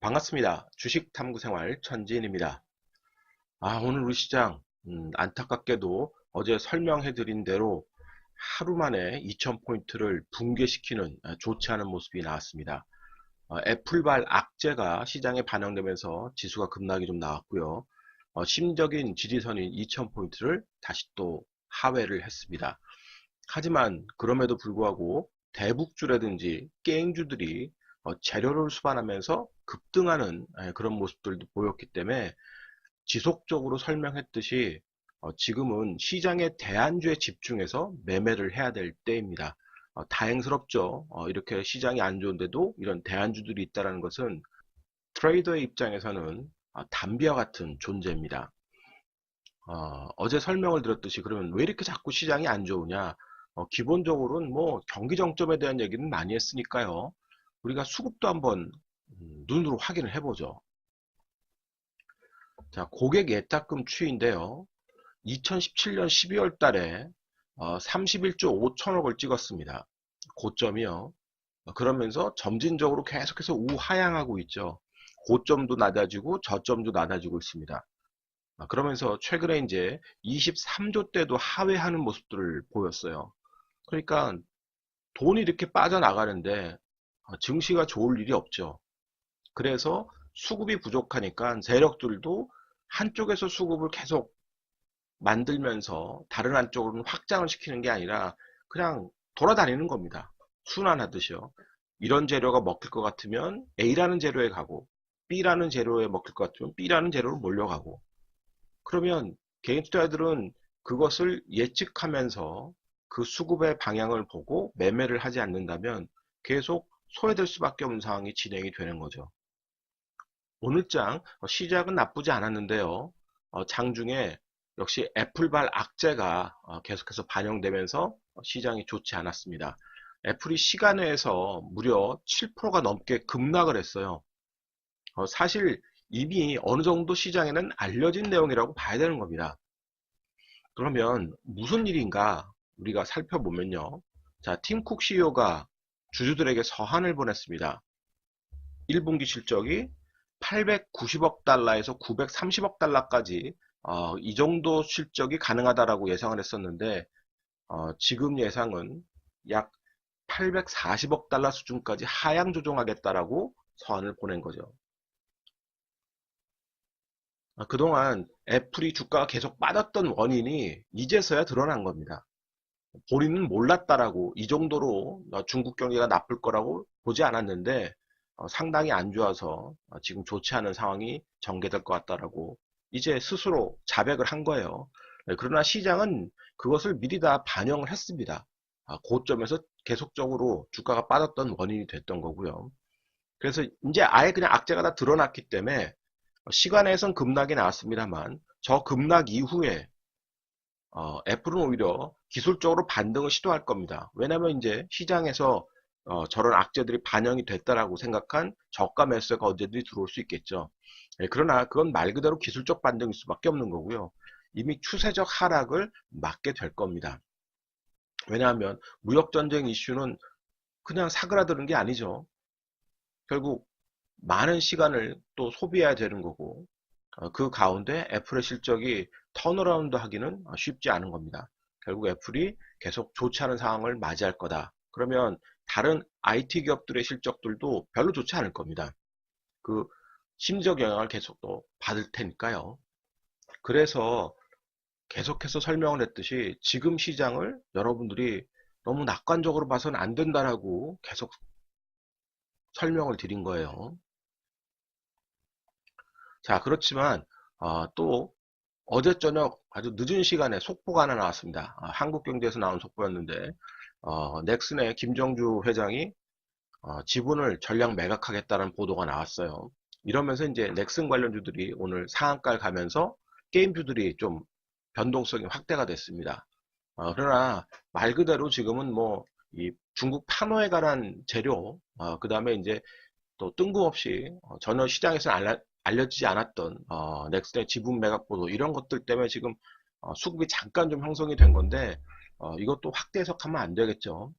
반갑습니다. 주식 탐구 생활 천지인입니다. 아, 오늘 우리 시장, 음, 안타깝게도 어제 설명해 드린 대로 하루 만에 2000포인트를 붕괴시키는 아, 좋지 않은 모습이 나왔습니다. 어, 애플발 악재가 시장에 반영되면서 지수가 급락이 좀 나왔고요. 어, 심적인 지지선인 2000포인트를 다시 또 하회를 했습니다. 하지만 그럼에도 불구하고 대북주라든지 게임주들이 어, 재료를 수반하면서 급등하는 예, 그런 모습들도 보였기 때문에 지속적으로 설명했듯이 어, 지금은 시장의 대안주에 집중해서 매매를 해야 될 때입니다. 어, 다행스럽죠. 이렇게 시장이 안 좋은데도 이런 대안주들이 있다는 것은 트레이더의 입장에서는 담비와 같은 존재입니다. 어, 제 설명을 드렸듯이 그러면 왜 이렇게 자꾸 시장이 안 좋으냐? 기본적으로는 뭐 경기 정점에 대한 얘기는 많이 했으니까요. 우리가 수급도 한번 음, 눈으로 확인을 해보죠. 자, 고객 예탁금 추이인데요. 2017년 12월 달에 31조 어, 5천억을 찍었습니다. 고점이요. 그러면서 점진적으로 계속해서 우하향하고 있죠. 고점도 낮아지고 저점도 낮아지고 있습니다. 아, 그러면서 최근에 이제 23조 때도 하회하는 모습들을 보였어요. 그러니까 돈이 이렇게 빠져나가는데 어, 증시가 좋을 일이 없죠. 그래서 수급이 부족하니까 세력들도 한쪽에서 수급을 계속 만들면서 다른 한쪽으로는 확장을 시키는 게 아니라 그냥 돌아다니는 겁니다. 순환하듯이요. 이런 재료가 먹힐 것 같으면 A라는 재료에 가고 B라는 재료에 먹힐 것 같으면 B라는 재료로 몰려가고 그러면 개인 투자자들은 그것을 예측하면서 그 수급의 방향을 보고 매매를 하지 않는다면 계속 소외될 수밖에 없는 상황이 진행이 되는 거죠. 오늘장 어, 시작은 나쁘지 않았는데요. 어, 장중에 역시 애플발 악재가 어, 계속해서 반영되면서 시장이 좋지 않았습니다. 애플이 시간에서 무려 7%가 넘게 급락을 했어요. 사실 이미 어느 정도 시장에는 알려진 내용이라고 봐야 되는 겁니다. 그러면 무슨 일인가 우리가 살펴보면요. 자, 팀쿡 CEO가 주주들에게 서한을 보냈습니다. 1분기 실적이 890억 달러에서 930억 달러까지 어, 이 정도 실적이 가능하다라고 예상을 했었는데 어, 지금 예상은 약 840억 달러 수준까지 하향 조정하겠다라고 서한을 보낸 거죠. 아, 그동안 애플이 주가가 계속 빠졌던 원인이 이제서야 드러난 겁니다. 본인은 몰랐다라고 이 정도로 중국 경기가 나쁠 거라고 보지 않았는데 어, 상당히 안 좋아서 어, 지금 좋지 않은 상황이 전개될 것 같다라고 이제 스스로 자백을 한 거예요. 네, 그러나 시장은 그것을 미리 다 반영을 했습니다. 아, 고점에서 계속적으로 주가가 빠졌던 원인이 됐던 거고요. 그래서 이제 아예 그냥 악재가 다 드러났기 때문에 시간에선 급락이 나왔습니다만 저 급락 이후에 어, 애플은 오히려 기술적으로 반등을 시도할 겁니다. 왜냐하면 이제 시장에서 어, 저런 악재들이 반영이 됐다라고 생각한 저가 매수가 언제든지 들어올 수 있겠죠. 네, 그러나 그건 말 그대로 기술적 반등일 수밖에 없는 거고요. 이미 추세적 하락을 막게 될 겁니다. 왜냐하면 무역전쟁 이슈는 그냥 사그라드는 게 아니죠. 결국 많은 시간을 또 소비해야 되는 거고 어, 그 가운데 애플의 실적이 턴어라운드 하기는 쉽지 않은 겁니다. 결국 애플이 계속 좋지 않은 상황을 맞이할 거다. 그러면 다른 IT 기업들의 실적들도 별로 좋지 않을 겁니다. 그 심리적 영향을 계속 또 받을 테니까요. 그래서 계속해서 설명을 했듯이 지금 시장을 여러분들이 너무 낙관적으로 봐서는 안 된다라고 계속 설명을 드린 거예요. 자, 그렇지만 어, 또 어제 저녁 아주 늦은 시간에 속보가 하나 나왔습니다. 아, 한국경제에서 나온 속보였는데 어, 넥슨의 김정주 회장이 어, 지분을 전량 매각하겠다는 보도가 나왔어요. 이러면서 이제 넥슨 관련주들이 오늘 상한가를 가면서 게임주들이 좀 변동성이 확대가 됐습니다. 어, 그러나 말 그대로 지금은 뭐 이 중국 판호에 관한 재료, 어, 그 다음에 이제 또 뜬금없이 어, 전혀 시장에서는 알려지지 않았던 어, 넥슨의 지분 매각 보도 이런 것들 때문에 지금 어, 수급이 잠깐 좀 형성이 된 건데 어, 이것도 확대 해석하면 안 되겠죠.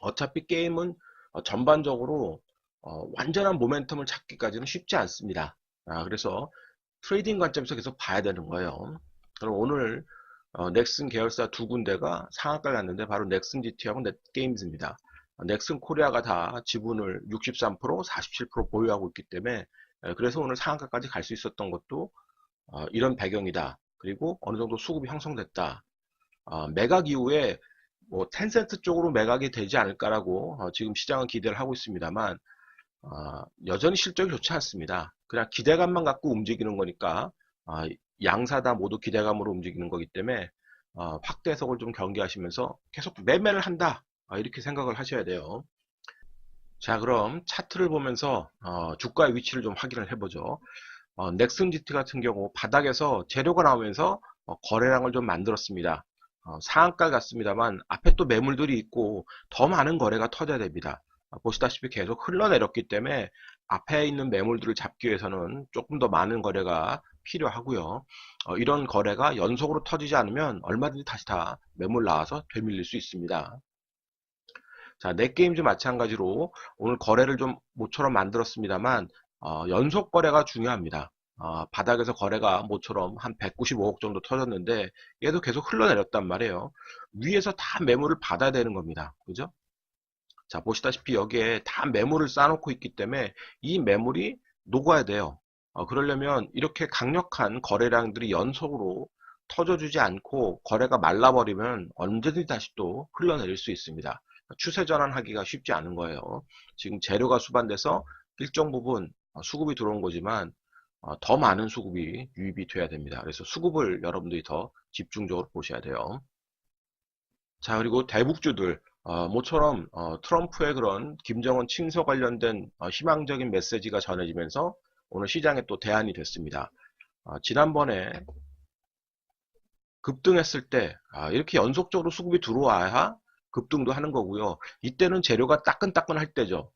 어차피 게임은 어, 전반적으로 어, 완전한 모멘텀을 찾기까지는 쉽지 않습니다. 아, 그래서 트레이딩 관점에서 계속 봐야 되는 거예요. 그럼 오늘 어, 넥슨 계열사 두 군데가 상한가를 났는데 바로 넥슨 GT하고 넷게임즈입니다. 어, 넥슨 코리아가 다 지분을 63%, 47% 보유하고 있기 때문에 에, 그래서 오늘 상한가까지 갈 수 있었던 것도 어, 이런 배경이다. 그리고 어느 정도 수급이 형성됐다. 어, 매각 이후에 뭐 텐센트 쪽으로 매각이 되지 않을까라고 어, 지금 시장은 기대를 하고 있습니다만 어, 여전히 실적이 좋지 않습니다. 그냥 기대감만 갖고 움직이는 거니까 어, 양사다 모두 기대감으로 움직이는 거기 때문에 어, 확대 해석을 좀 경계하시면서 계속 매매를 한다 어, 이렇게 생각을 하셔야 돼요. 자 그럼 차트를 보면서 어, 주가의 위치를 좀 확인을 해보죠. 어, 넥슨 GT 같은 경우 바닥에서 재료가 나오면서 어, 거래량을 좀 만들었습니다. 어, 상한가 같습니다만 앞에 또 매물들이 있고 더 많은 거래가 터져야 됩니다. 어, 보시다시피 계속 흘러내렸기 때문에 앞에 있는 매물들을 잡기 위해서는 조금 더 많은 거래가 필요하고요. 어, 이런 거래가 연속으로 터지지 않으면 얼마든지 다시 다 매물 나와서 되밀릴 수 있습니다. 자, 넷게임즈 마찬가지로 오늘 거래를 좀 모처럼 만들었습니다만 어, 연속 거래가 중요합니다. 어, 바닥에서 거래가 모처럼 한 195억 정도 터졌는데 얘도 계속 흘러내렸단 말이에요. 위에서 다 매물을 받아야 되는 겁니다. 그죠? 자 보시다시피 여기에 다 매물을 쌓아놓고 있기 때문에 이 매물이 녹아야 돼요. 어, 그러려면 이렇게 강력한 거래량들이 연속으로 터져주지 않고 거래가 말라버리면 언제든지 다시 또 흘러내릴 수 있습니다. 추세 전환하기가 쉽지 않은 거예요. 지금 재료가 수반돼서 일정 부분 어, 수급이 들어온 거지만 어, 더 많은 수급이 유입이 돼야 됩니다. 그래서 수급을 여러분들이 더 집중적으로 보셔야 돼요. 자 그리고 대북주들 어, 모처럼 어, 트럼프의 그런 김정은 친서 관련된 어, 희망적인 메시지가 전해지면서 오늘 시장에 또 대안이 됐습니다. 어, 지난번에 급등했을 때 아, 이렇게 연속적으로 수급이 들어와야 급등도 하는 거고요. 이때는 재료가 따끈따끈할 때죠.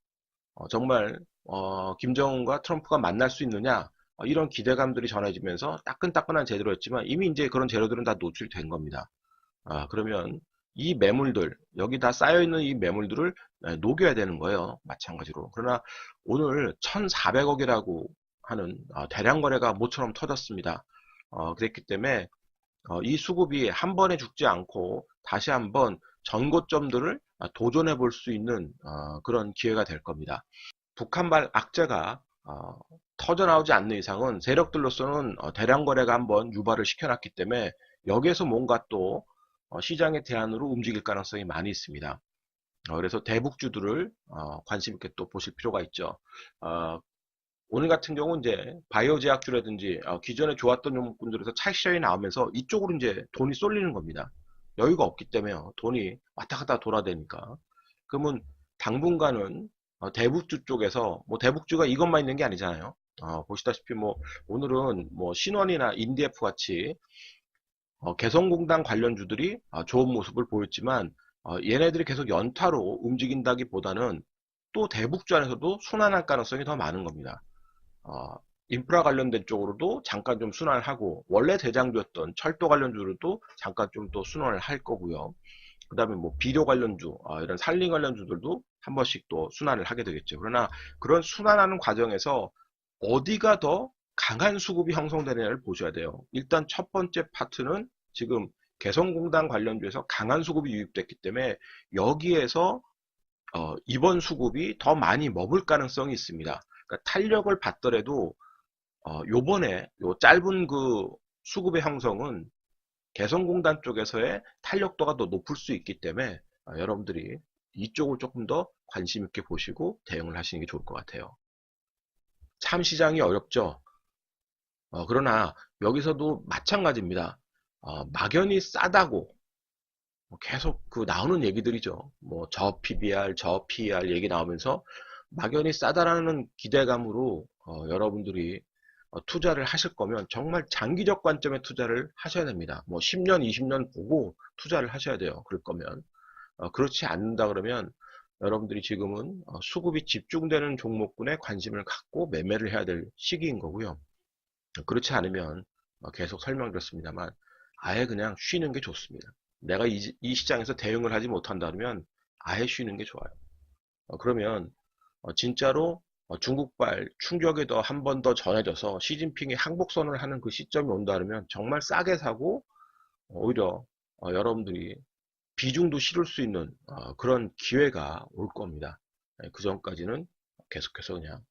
어, 정말 어, 김정은과 트럼프가 만날 수 있느냐 어, 이런 기대감들이 전해지면서 따끈따끈한 재료였지만 이미 이제 그런 재료들은 다 노출된 겁니다. 아, 그러면 이 매물들 여기 다 쌓여 있는 이 매물들을 네, 녹여야 되는 거예요. 마찬가지로. 그러나 오늘 1,400억이라고 하는 어, 대량 거래가 모처럼 터졌습니다. 어, 그랬기 때문에 어, 이 수급이 한 번에 죽지 않고 다시 한번 전고점들을 도전해 볼 수 있는 어, 그런 기회가 될 겁니다. 북한발 악재가 어, 터져 나오지 않는 이상은 세력들로서는 어, 대량 거래가 한번 유발을 시켜놨기 때문에 여기에서 뭔가 또 어, 시장의 대안으로 움직일 가능성이 많이 있습니다. 어, 그래서 대북주들을 어, 관심 있게 또 보실 필요가 있죠. 어, 오늘 같은 경우 이제 바이오 제약주라든지 기존에 좋았던 종목군들에서 차익 시장이 나오면서 이쪽으로 이제 돈이 쏠리는 겁니다. 여유가 없기 때문에 돈이 왔다 갔다 돌아다니까. 그러면 당분간은 대북주 쪽에서 뭐 대북주가 이것만 있는 게 아니잖아요. 어, 보시다시피 뭐 오늘은 뭐 신원이나 인디에프 같이 어, 개성공단 관련주들이 어, 좋은 모습을 보였지만 어, 얘네들이 계속 연타로 움직인다기보다는 또 대북주 안에서도 순환할 가능성이 더 많은 겁니다. 어, 인프라 관련된 쪽으로도 잠깐 좀 순환하고 원래 대장주였던 철도 관련주로도 잠깐 좀 또 순환을 할 거고요. 그 다음에 뭐 비료 관련주 어, 이런 산림 관련주들도 한 번씩 또 순환을 하게 되겠죠. 그러나 그런 순환하는 과정에서 어디가 더 강한 수급이 형성되느냐를 보셔야 돼요. 일단 첫 번째 파트는 지금 개성공단 관련주에서 강한 수급이 유입됐기 때문에 여기에서 어, 이번 수급이 더 많이 머물 가능성이 있습니다. 그러니까 탄력을 받더라도 어, 요번에 요 짧은 그 수급의 형성은 개성공단 쪽에서의 탄력도가 더 높을 수 있기 때문에 어, 여러분들이 이쪽을 조금 더 관심 있게 보시고 대응을 하시는 게 좋을 것 같아요. 참 시장이 어렵죠. 어, 그러나 여기서도 마찬가지입니다. 어, 막연히 싸다고 뭐 계속 그 나오는 얘기들이죠. 뭐 저 PBR, 저 PER 얘기 나오면서 막연히 싸다라는 기대감으로 어, 여러분들이 어, 투자를 하실 거면 정말 장기적 관점의 투자를 하셔야 됩니다. 뭐 10년, 20년 보고 투자를 하셔야 돼요. 그럴 거면 어, 그렇지 않는다 그러면 여러분들이 지금은 어, 수급이 집중되는 종목군에 관심을 갖고 매매를 해야 될 시기인 거고요. 그렇지 않으면 어, 계속 설명드렸습니다만 아예 그냥 쉬는 게 좋습니다. 내가 이, 이 시장에서 대응을 하지 못한다면 아예 쉬는 게 좋아요. 어, 그러면 어, 진짜로 어, 중국발 충격에 더한번 더 전해져서 시진핑이 항복선을 하는 그 시점이 온다 그러면 정말 싸게 사고 오히려 어, 여러분들이 비중도 실을 수 있는 어, 그런 기회가 올 겁니다. 예, 그 전까지는 계속해서 그냥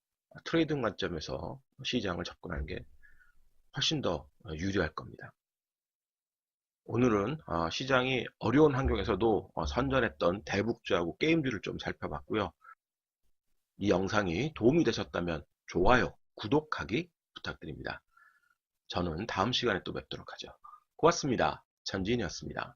트레이딩 관점에서 시장을 접근하는 게 훨씬 더 유리할 겁니다. 오늘은 어, 시장이 어려운 환경에서도 어, 선전했던 대북주하고 게임들을 좀 살펴봤고요. 이 영상이 도움이 되셨다면 좋아요, 구독하기 부탁드립니다. 저는 다음 시간에 또 뵙도록 하죠. 고맙습니다. 전진이었습니다.